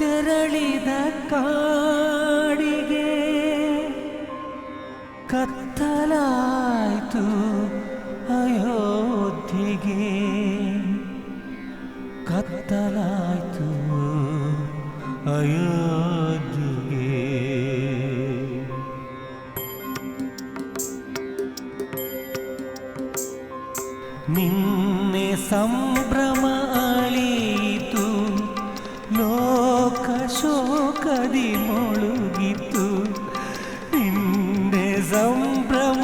ತೆರಳಿದ ಕಾಡಿಗೆ ಕತ್ತಲಾಯ್ತು. ಸಂಭ್ರಮ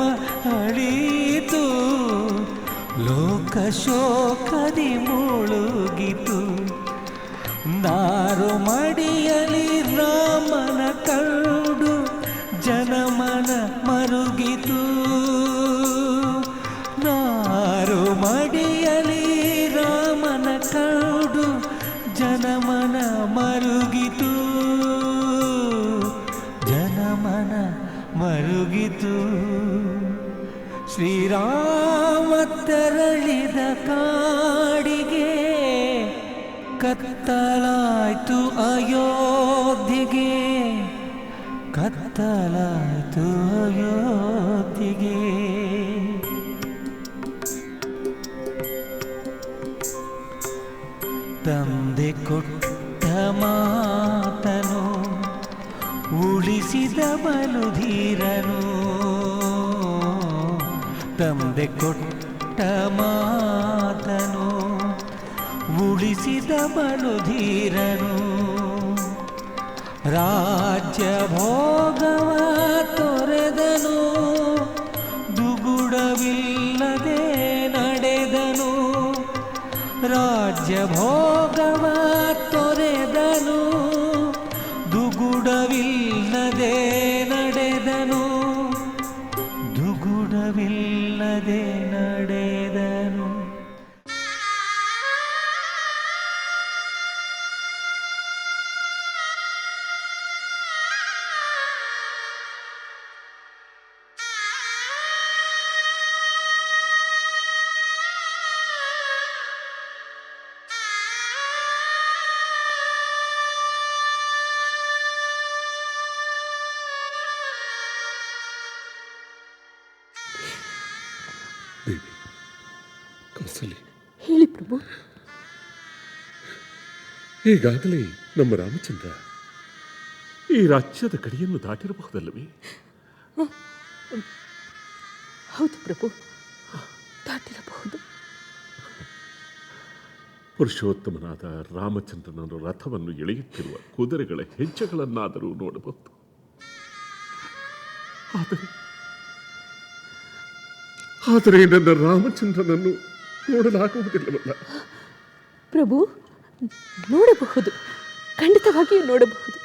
ಅಳೀತು ಲೋಕ ಶೋಕದಿ ಮುಳುಗಿತು. ನಾರು ಮಡಿಯಲಿ ತೆರಳಿದ ಕಾಡಿಗೆ ಕತ್ತಲಾಯ್ತು ಅಯೋಧ್ಯೆಗೆ. ಕತ್ತಲಾಯ್ತು ಅಯೋಧ್ಯೆಗೆ. ತಂದೆ ಕೊಟ್ಟ ಮಾತನು ಉಳಿಸಿದ ಬಲುಧೀರನು. ತಂದೆ ಕೊಟ್ಟ ಮಾತನು ಉಳಿಸಿದ ಬಲುಧೀರನು ರಾಜ್ಯ ಭೋಗವ ತೊರೆದನು ದುಗುಡವಿಲ್ಲದೆ ನಡೆದನು. ರಾಜ್ಯ ಭೋಗವ ಈಗಾಗಲೇ ನಮ್ಮ ರಾಮಚಂದ್ರ ಈ ರಾಜ್ಯದ ಗಡಿಯನ್ನು ದಾಟಿರಬಹುದಲ್ಲವೇ? ಹೌದು ಪ್ರಭು. ದಾಟಿರಬಹುದು. ಪುರುಷೋತ್ತಮನಾದ ರಾಮಚಂದ್ರನ ರಥವನ್ನು ಎಳೆಯುತ್ತಿರುವ ಕುದುರೆಗಳ ಹೆಜ್ಜೆಗಳನ್ನಾದರೂ ನೋಡಬಹುದು. ಆದರೆ ಆದರೆ ನನ್ನ ರಾಮಚಂದ್ರನನ್ನು ನೋಡಲಾಗುವುದಿಲ್ಲವಲ್ಲ. ಪ್ರಭು ನೋಡಬಹುದು. ಖಂಡಿತವಾಗಿಯೂ ನೋಡಬಹುದು.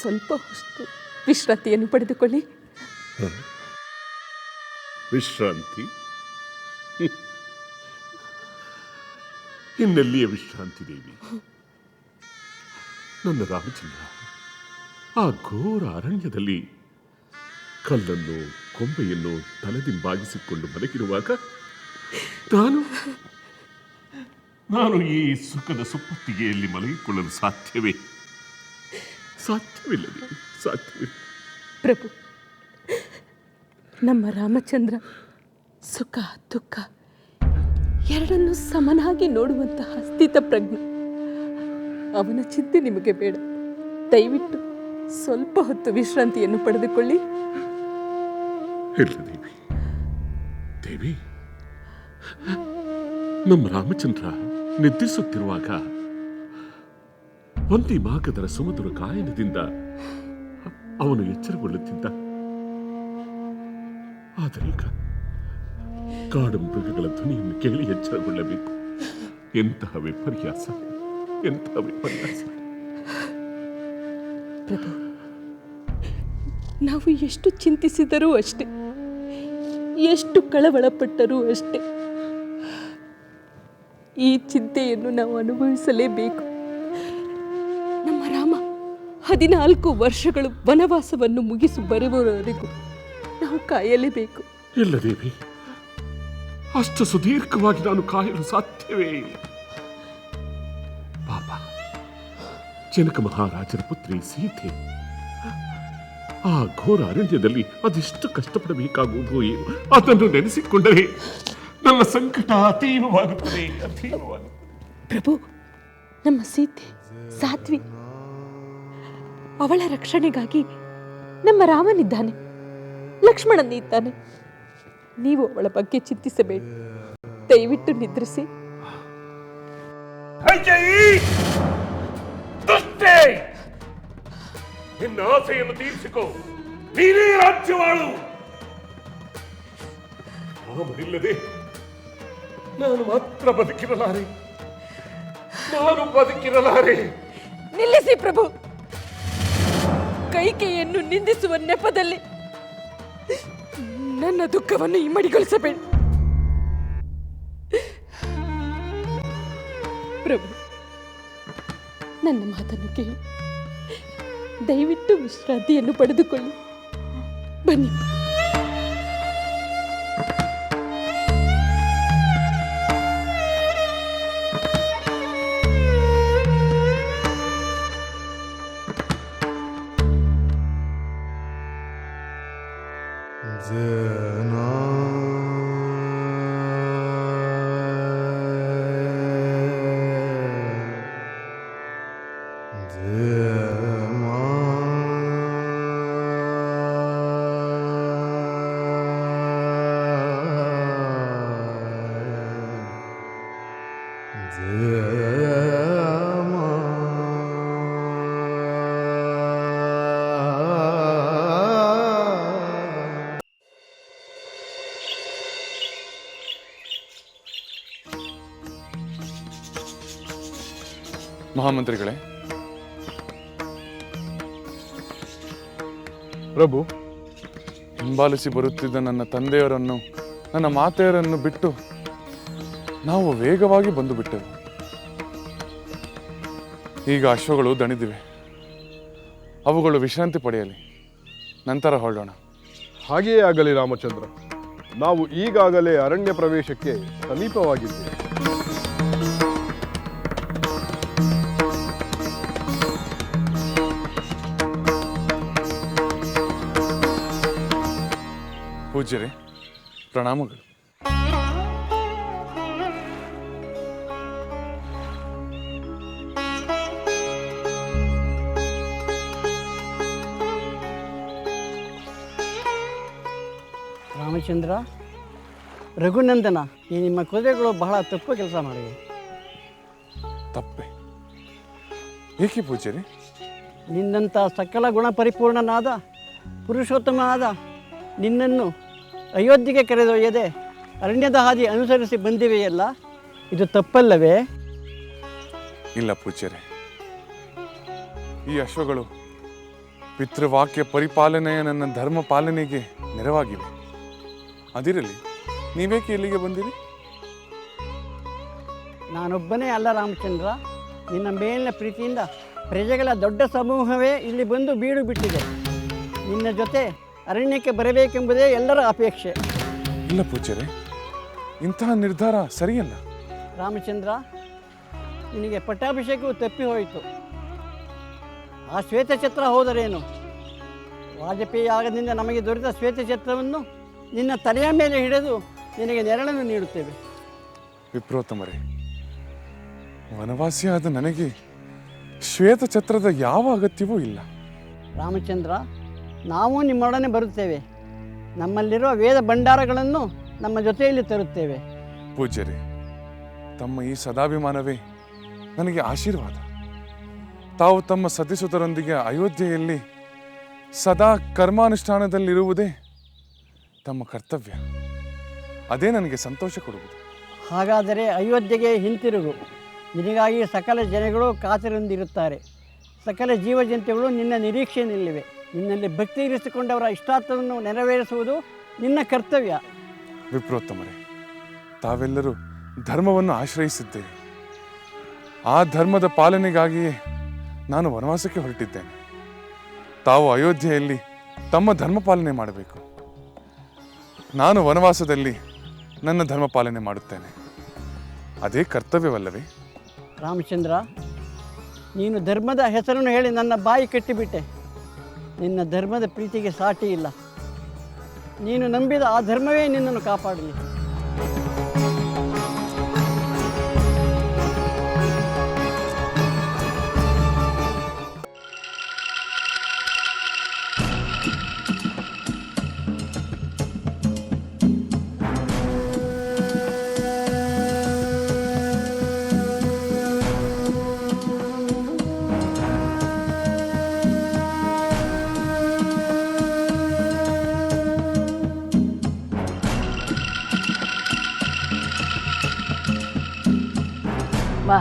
ಸ್ವಲ್ಪ ಹೊತ್ತು ವಿಶ್ರಾಂತಿಯನ್ನು ಪಡೆದುಕೊಳ್ಳಿ. ವಿಶ್ರಾಂತಿ. ಇನ್ನೆಲ್ಲಿಯ ವಿಶ್ರಾಂತಿ ದೇವಿ? ನನ್ನ ರಾಮಚಂದ್ರ, ಆ ಘೋರ ಅರಣ್ಯದಲ್ಲಿ ಕಲ್ಲನ್ನು ಕೊಂಬೆಯನ್ನು ತಲೆದಿಂಬಾಗಿಸಿಕೊಂಡು ಮಲಗಿರುವಾಗ ನಾನು ನಾನು ಈ ಸುಖದ ಸುಪ್ಪತ್ತಿಗೆಯಲ್ಲಿ ಮಲಗಿಕೊಳ್ಳಲು ಸಾಧ್ಯವೇ? ಸಾಧ್ಯವಿಲ್ಲ ದೇವಿ ಸಾಧ್ಯವಿಲ್ಲ ಪ್ರಭು ನಮ್ಮ ರಾಮಚಂದ್ರ ಸುಖ ದುಃಖ ಎರಡನ್ನು ಸಮನಾಗಿ ನೋಡುವಂತಹ ಸ್ಥಿತ ಪ್ರಜ್ಞೆ ಅವನ ಚಿಂತೆ ನಿಮಗೆ ಬೇಡ. ದಯವಿಟ್ಟು ಸ್ವಲ್ಪ ಹೊತ್ತು ವಿಶ್ರಾಂತಿಯನ್ನು ಪಡೆದುಕೊಳ್ಳಿ. ಇಲ್ಲ ದೇವಿ. ದೇವಿ ನಮ್ಮ ರಾಮಚಂದ್ರ ನಿದ್ರಿಸುತ್ತಿರುವಾಗ ಒಂದಿ ಮಾಕದರ ಸುಮಧುರ ಗಾಯನದಿಂದ ಅವನು ಎಚ್ಚರಗೊಳ್ಳುತ್ತಿದ್ದ. ಆದರೆ ಈಗ ಕಾಡು ಮೃಗಗಳ ಧ್ವನಿಯನ್ನು ಕೇಳಿ ಎಚ್ಚರಗೊಳ್ಳಬೇಕು. ಎಂತಹ ವಿಪರ್ಯಾಸ ಎಂತಹ ವಿಪರ್ಯಾಸ. ನಾವು ಎಷ್ಟು ಚಿಂತಿಸಿದರೂ ಅಷ್ಟೇ, ಎಷ್ಟು ಕಳವಳಪಟ್ಟರೂ ಅಷ್ಟೇ. ಈ ಚಿಂತೆಯನ್ನು ನಾವು ಅನುಭವಿಸಲೇಬೇಕು. ನಮ್ಮ ರಾಮ ಹದಿನಾಲ್ಕು ವರ್ಷಗಳು ವನವಾಸವನ್ನು ಮುಗಿಸಿ ಬರುವವರೆಗೂ ನಾವು ಕಾಯಲೇಬೇಕು. ಇಲ್ಲ ದೇವಿ, ಅಷ್ಟು ಸುದೀರ್ಘವಾಗಿ ನಾನು ಕಾಯಲು ಸಾಧ್ಯವೇ ಪಾಪ, ಜನಕ ಮಹಾರಾಜರ ಪುತ್ರಿ ಸೀತೆ, ಆ ಘೋರ ಅರಣ್ಯದಲ್ಲಿ ಅದೆಷ್ಟು ಕಷ್ಟಪಡಬೇಕಾಗುವುದು ಏನು ಅದನ್ನು ನೆನೆಸಿಕೊಂಡರೆ ನನ್ನ ಸಂಕಟ ಅತೀವವಾಗುತ್ತದೆ ಅತೀವವಾಗುತ್ತದೆ. ಪ್ರಭು ನಮ್ಮ ಸೀತೆ ಸಾತ್ವಿ ಅವಳ ರಕ್ಷಣೆಗಾಗಿ ನಮ್ಮ ರಾಮನಿದ್ದಾನೆ ಲಕ್ಷ್ಮಣನಿದ್ದಾನೆ ನೀವು ಅವಳ ಬಗ್ಗೆ ಚಿಂತಿಸಬೇಡಿ. ದಯವಿಟ್ಟು ನಿದ್ರಿಸಿ. ದುಷ್ಟೇ! ನಿನ್ನ ಆಸೆಯನ್ನು ತೀರಿಸಿಕೋ. ನೀನೇ ರಾಜ್ಯವಾಳು. ರಾಮನಿಲ್ಲದೆ ನಾನು ಮಾತ್ರ ಬದುಕಿರಲಾರೆ. ನಾನು ಬದುಕಿರಲಾರೆ. ನಿಲ್ಲಿಸಿ ಪ್ರಭು. ಕೈಕೆಯನ್ನು ನಿಂದಿಸುವ ನೆಪದಲ್ಲಿ ನನ್ನ ದುಃಖವನ್ನು ಇಮ್ಮಡಿಗೊಳಿಸಬೇಡಿ ಪ್ರಭು, ನನ್ನ ಮಾತನ್ನು ಕೇಳಿ. ದಯವಿಟ್ಟು ವಿಶ್ರಾಂತಿಯನ್ನು ಪಡೆದುಕೊಳ್ಳಿ. ಬನ್ನಿ. ಮಹಾಮಂತ್ರಿಗಳೇ. ಪ್ರಭು ಹಿಂಬಾಲಿಸಿ ಬರುತ್ತಿದ್ದ ನನ್ನ ತಂದೆಯವರನ್ನು ನನ್ನ ಮಾತೆಯರನ್ನು ಬಿಟ್ಟು ನಾವು ವೇಗವಾಗಿ ಬಂದು ಬಿಟ್ಟೆವು ಈಗ ಅಶ್ವಗಳು ದಣಿದಿವೆ. ಅವುಗಳು ವಿಶ್ರಾಂತಿ ಪಡೆಯಲಿ. ನಂತರ ಹೊರಡೋಣ. ಹಾಗೆಯೇ ಆಗಲಿ ರಾಮಚಂದ್ರ. ನಾವು ಈಗಾಗಲೇ ಅರಣ್ಯ ಪ್ರವೇಶಕ್ಕೆ ಸಮೀಪವಾಗಿದ್ದೇವೆ. ಪೂಜ್ಯರೇ ಪ್ರಣಾಮಗಳು. ರಾಮಚಂದ್ರ ರಘುನಂದನ ಈ ನಿಮ್ಮ ಕುದುರೆಗಳು ಬಹಳ ತಪ್ಪು ಕೆಲಸ ಮಾಡಿವೆ. ತಪ್ಪೆ? ಏಕೆ ಪೂಜ್ಯರೇ? ನಿನ್ನಂಥ ಸಕಲ ಗುಣ ಪರಿಪೂರ್ಣನಾದ ಪುರುಷೋತ್ತಮ ಆದ ನಿನ್ನನ್ನು ಅಯೋಧ್ಯೆಗೆ ಕರೆದೊಯ್ಯದೆ ಅರಣ್ಯದ ಹಾದಿ ಅನುಸರಿಸಿ ಬಂದಿವೆಯಲ್ಲ ಇದು ತಪ್ಪಲ್ಲವೇ? ಇಲ್ಲ ಪೂಜ್ಯರೇ. ಈ ಅಶ್ವಗಳು ಪಿತೃವಾಕ್ಯ ಪರಿಪಾಲನೆಯ ನನ್ನ ಧರ್ಮ ಪಾಲನೆಗೆ ನೆರವಾಗಿವೆ. ಅದಿರಲಿ ನೀವೇಕೆ ಇಲ್ಲಿಗೆ ಬಂದಿರಿ? ನಾನೊಬ್ಬನೇ ಅಲ್ಲ ರಾಮಚಂದ್ರ. ನಿನ್ನ ಮೇಲಿನ ಪ್ರೀತಿಯಿಂದ ಪ್ರಜೆಗಳ ದೊಡ್ಡ ಸಮೂಹವೇ ಇಲ್ಲಿ ಬಂದು ಬೀಡು ಬಿಟ್ಟಿದೆ. ನಿನ್ನ ಜೊತೆ ಅರಣ್ಯಕ್ಕೆ ಬರಬೇಕೆಂಬುದೇ ಎಲ್ಲರ ಅಪೇಕ್ಷೆ. ಇಲ್ಲ ಪೂಜ್ಯರೇ ಇಂತಹ ನಿರ್ಧಾರ ಸರಿಯಲ್ಲ. ರಾಮಚಂದ್ರ ನಿನಗೆ ಪಟ್ಟಾಭಿಷೇಕವು ತಪ್ಪಿ ಹೋಯಿತು. ಆ ಶ್ವೇತಛತ್ರ ಹೋದರೇನು? ವಾಜಪೇಯಿ ಆಗದಿಂದ ನಮಗೆ ದೊರೆತ ಶ್ವೇತಛತ್ರವನ್ನು ನಿನ್ನ ತಲೆಯ ಮೇಲೆ ಹಿಡಿದು ನಿನಗೆ ನೆರಳನ್ನು ನೀಡುತ್ತೇವೆ. ವಿಪ್ರೋತ್ತಮರೇ ವನವಾಸಿಯಾದ ನನಗೆ ಶ್ವೇತಛತ್ರದ ಯಾವ ಅಗತ್ಯವೂ ಇಲ್ಲ. ರಾಮಚಂದ್ರ ನಾವು ನಿಮ್ಮೊಡನೆ ಬರುತ್ತೇವೆ. ನಮ್ಮಲ್ಲಿರುವ ವೇದ ಭಂಡಾರಗಳನ್ನು ನಮ್ಮ ಜೊತೆಯಲ್ಲಿ ತರುತ್ತೇವೆ. ಪೂಜ್ಯರೇ ತಮ್ಮ ಈ ಸದಾಭಿಮಾನವೇ ನನಗೆ ಆಶೀರ್ವಾದ. ತಾವು ತಮ್ಮ ಸತಿಸುತರೊಂದಿಗೆ ಅಯೋಧ್ಯೆಯಲ್ಲಿ ಸದಾ ಕರ್ಮಾನುಷ್ಠಾನದಲ್ಲಿರುವುದೇ ತಮ್ಮ ಕರ್ತವ್ಯ. ಅದೇ ನನಗೆ ಸಂತೋಷ ಕೊಡುವುದು. ಹಾಗಾದರೆ ಅಯೋಧ್ಯೆಗೆ ಹಿಂತಿರುಗು. ನಿನಗಾಗಿ ಸಕಲ ಜನಗಳು ಕಾತರೊಂದಿರುತ್ತಾರೆ ಸಕಲ ಜೀವಜಂತುಗಳು ನಿನ್ನ ನಿರೀಕ್ಷೆಯಲ್ಲಿವೆ. ನಿನ್ನಲ್ಲಿ ಭಕ್ತಿ ಇರಿಸಿಕೊಂಡವರ ಇಷ್ಟಾರ್ಥವನ್ನು ನೆರವೇರಿಸುವುದು ನಿನ್ನ ಕರ್ತವ್ಯ. ವಿಪ್ರೋತ್ತಮರೇ ತಾವೆಲ್ಲರೂ ಧರ್ಮವನ್ನು ಆಶ್ರಯಿಸಿದ್ದೇವೆ ಆ ಧರ್ಮದ ಪಾಲನೆಗಾಗಿಯೇ ನಾನು ವನವಾಸಕ್ಕೆ ಹೊರಟಿದ್ದೇನೆ. ತಾವು ಅಯೋಧ್ಯೆಯಲ್ಲಿ ತಮ್ಮ ಧರ್ಮ ಪಾಲನೆ ಮಾಡಬೇಕು. ನಾನು ವನವಾಸದಲ್ಲಿ ನನ್ನ ಧರ್ಮ ಪಾಲನೆ ಮಾಡುತ್ತೇನೆ. ಅದೇ ಕರ್ತವ್ಯವಲ್ಲವೇ? ರಾಮಚಂದ್ರ ನೀನು ಧರ್ಮದ ಹೆಸರನ್ನು ಹೇಳಿ ನನ್ನ ಬಾಯಿ ಕಟ್ಟಿಬಿಟ್ಟೆ. ನಿನ್ನ ಧರ್ಮದ ಪ್ರೀತಿಗೆ ಸಾಟಿ ಇಲ್ಲ. ನೀನು ನಂಬಿದ ಆ ಧರ್ಮವೇ ನಿನ್ನನ್ನು ಕಾಪಾಡಲಿ.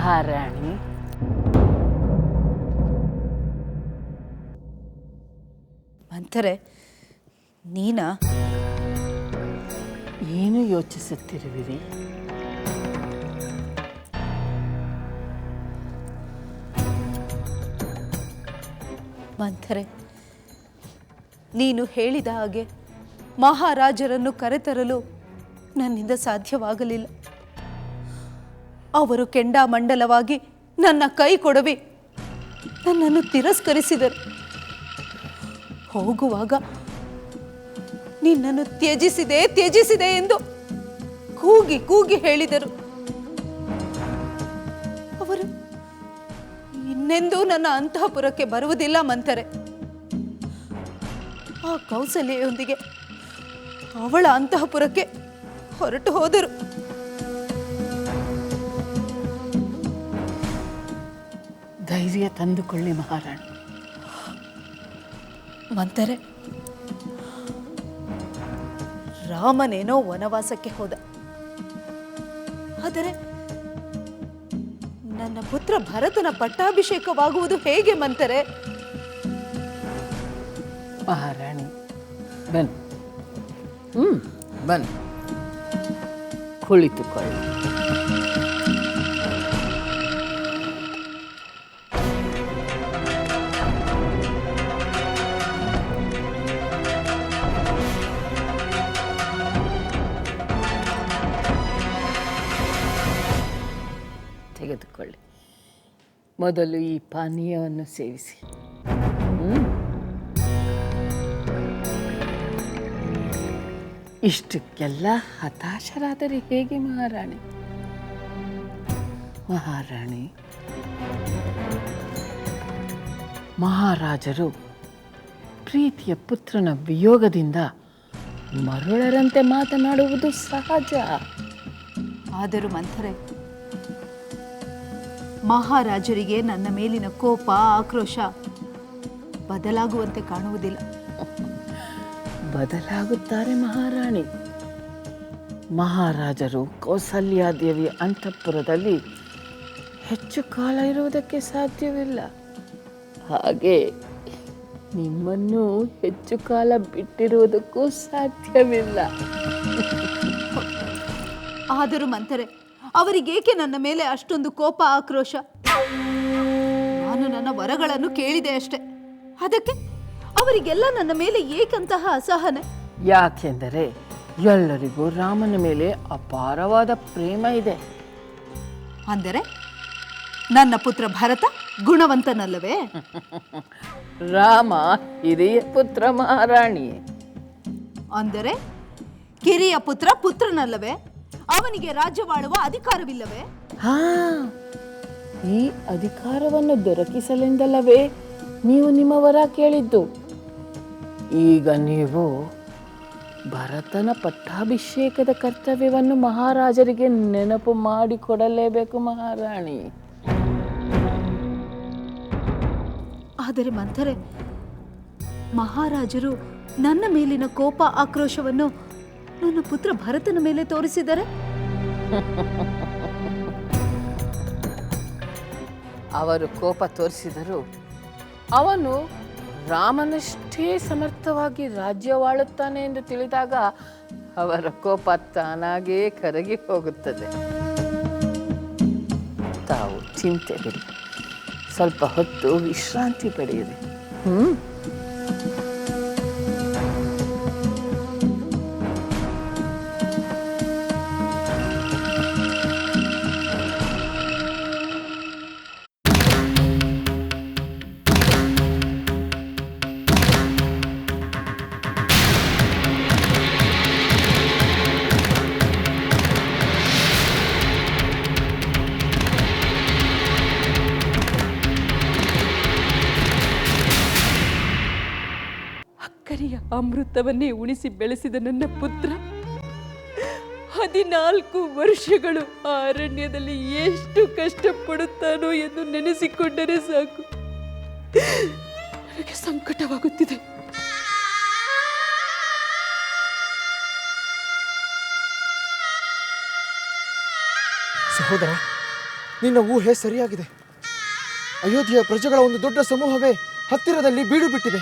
ಮಹಾರಾಣಿ. ಮಂಥರೆ ನೀನಾ? ಏನು ಯೋಚಿಸುತ್ತಿರುವಿರಿ? ಮಂಥರೆ ನೀನು ಹೇಳಿದ ಹಾಗೆ ಮಹಾರಾಜರನ್ನು ಕರೆತರಲು ನನ್ನಿಂದ ಸಾಧ್ಯವಾಗಲಿಲ್ಲ. ಅವರು ಕೆಂಡಾಮಂಡಲವಾಗಿ ನನ್ನ ಕೈ ಕೊಡವಿ. ನನ್ನನ್ನು ತಿರಸ್ಕರಿಸಿದರು. ಹೋಗುವಾಗ ನಿನ್ನನ್ನು ತ್ಯಜಿಸಿದೆ ತ್ಯಜಿಸಿದೆ ಎಂದು ಕೂಗಿ ಕೂಗಿ ಹೇಳಿದರು. ಅವರು, ಇನ್ನೆಂದೂ ನನ್ನ ಅಂತಃಪುರಕ್ಕೆ ಬರುವುದಿಲ್ಲ ಮಂತರೆ ಆ ಕೌಸಲ್ಯೊಂದಿಗೆ ಅವಳ ಅಂತಃಪುರಕ್ಕೆ ಹೊರಟು ಹೋದರು. ಧೈರ್ಯ ತಂದುಕೊಳ್ಳಿ ಮಹಾರಾಣಿ. ಮಂತರೆ ರಾಮನೇನೋ ವನವಾಸಕ್ಕೆ ಹೋದ. ಆದರೆ ನನ್ನ ಪುತ್ರ ಭರತನ ಪಟ್ಟಾಭಿಷೇಕವಾಗುವುದು ಹೇಗೆ ಮಂತರೆ? ಮಹಾರಾಣಿ ಬನ್ ಹ್ಮ್ ಬನ್ನಿ. ಕುಳಿತುಕೊಳ್ಳಿ. ಮೊದಲು ಈ ಪಾನೀಯವನ್ನು ಸೇವಿಸಿ. ಇಷ್ಟಕ್ಕೆಲ್ಲ ಹತಾಶರಾದರೆ ಹೇಗೆ ಮಹಾರಾಣಿ? ಮಹಾರಾಣಿ, ಮಹಾರಾಜರು ಪ್ರೀತಿಯ ಪುತ್ರನ ವಿಯೋಗದಿಂದ ಮರುಳರಂತೆ ಮಾತನಾಡುವುದು ಸಹಜ. ಆದರೂ ಮಂಥರೆ ಮಹಾರಾಜರಿಗೆ ನನ್ನ ಮೇಲಿನ ಕೋಪ ಆಕ್ರೋಶ ಬದಲಾಗುವಂತೆ ಕಾಣುವುದಿಲ್ಲ. ಬದಲಾಗುತ್ತಾರೆ ಮಹಾರಾಣಿ. ಮಹಾರಾಜರು ಕೌಸಲ್ಯಾದೇವಿಯ ಅಂತಃಪುರದಲ್ಲಿ ಹೆಚ್ಚು ಕಾಲ ಇರುವುದಕ್ಕೆ ಸಾಧ್ಯವಿಲ್ಲ. ಹಾಗೆ ನಿಮ್ಮನ್ನು ಹೆಚ್ಚು ಕಾಲ ಬಿಟ್ಟಿರುವುದಕ್ಕೂ ಸಾಧ್ಯವಿಲ್ಲ. ಆದರೂ ಮಂಥರೆ ಅವರಿಗೇಕೆ ನನ್ನ ಮೇಲೆ ಅಷ್ಟೊಂದು ಕೋಪ ಆಕ್ರೋಶ? ನಾನು ನನ್ನ ವರಗಳನ್ನು ಕೇಳಿದೆ ಅಷ್ಟೆ. ಅದಕ್ಕೆ ಅವರಿಗೆಲ್ಲ ನನ್ನ ಮೇಲೆ ಏಕಂತಹ ಅಸಹನೆ? ಯಾಕೆಂದರೆ ಎಲ್ಲರಿಗೂ ರಾಮನ ಮೇಲೆ ಅಪಾರವಾದ ಪ್ರೇಮ ಇದೆ. ಅಂದರೆ ನನ್ನ ಪುತ್ರ ಭರತ ಗುಣವಂತನಲ್ಲವೇ? ರಾಮ ಹಿರಿಯ ಪುತ್ರ ಮಹಾರಾಣಿ ಅಂದರೆ ಕಿರಿಯ ಪುತ್ರ ಪುತ್ರನಲ್ಲವೇ? ಅವನಿಗೆ ರಾಜ್ಯವಾಳುವ ಅಧಿಕಾರವಿಲ್ಲವೇ? ಹಾ ಈ ಅಧಿಕಾರವನ್ನು ದೊರಕಿಸಲೆಂದಲ್ಲವೇ ನೀವು ನಿಮ್ಮ ವರ ಕೇಳಿದ್ದು? ಈಗ ನೀವು ಭರತನ ಪಟ್ಟಾಭಿಷೇಕದ ಕರ್ತವ್ಯವನ್ನು ಮಹಾರಾಜರಿಗೆ ನೆನಪು ಮಾಡಿಕೊಡಲೇಬೇಕು ಮಹಾರಾಣಿ. ಆದರೆ ಮಂಥರೆ ಮಹಾರಾಜರು ನನ್ನ ಮೇಲಿನ ಕೋಪ ಆಕ್ರೋಶವನ್ನು ನನ್ನ ಪುತ್ರ ಭರತನ ಮೇಲೆ ತೋರಿಸಿದರೆ ಅವರು ಕೋಪ ತೋರಿಸಿದರು ಅವನು ರಾಮನಷ್ಟೇ ಸಮರ್ಥವಾಗಿ ರಾಜ್ಯವಾಳುತ್ತಾನೆ ಎಂದು ತಿಳಿದಾಗ ಅವರ ಕೋಪ ತಾನಾಗೇ ಕರಗಿ ಹೋಗುತ್ತದೆ. ತಾವು ಚಿಂತೆ ಬಿಡಿ ಸ್ವಲ್ಪ ಹೊತ್ತು ವಿಶ್ರಾಂತಿ ಪಡೆಯಿರಿ. ಹ್ಮ್? ಅಮೃತವನ್ನೇ ಉಣಿಸಿ ಬೆಳೆಸಿದ ನನ್ನ ಪುತ್ರ, ಹದಿನಾಲ್ಕು ವರ್ಷಗಳು ಆ ಅರಣ್ಯದಲ್ಲಿ ಎಷ್ಟು ಕಷ್ಟಪಡುತ್ತಾನೋ ಎಂದು ನೆನೆಸಿಕೊಂಡರೆ ಸಾಕು. ನನಗೆ ಸಂಕಟವಾಗುತ್ತಿದೆ. ಸಹೋದರ, ನಿನ್ನ ಊಹೆ ಸರಿಯಾಗಿದೆ. ಅಯೋಧ್ಯೆಯ ಪ್ರಜೆಗಳ ಒಂದು ದೊಡ್ಡ ಸಮೂಹವೇ ಹತ್ತಿರದಲ್ಲಿ ಬೀಡು ಬಿಟ್ಟಿದೆ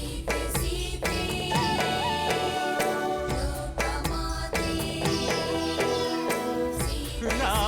now.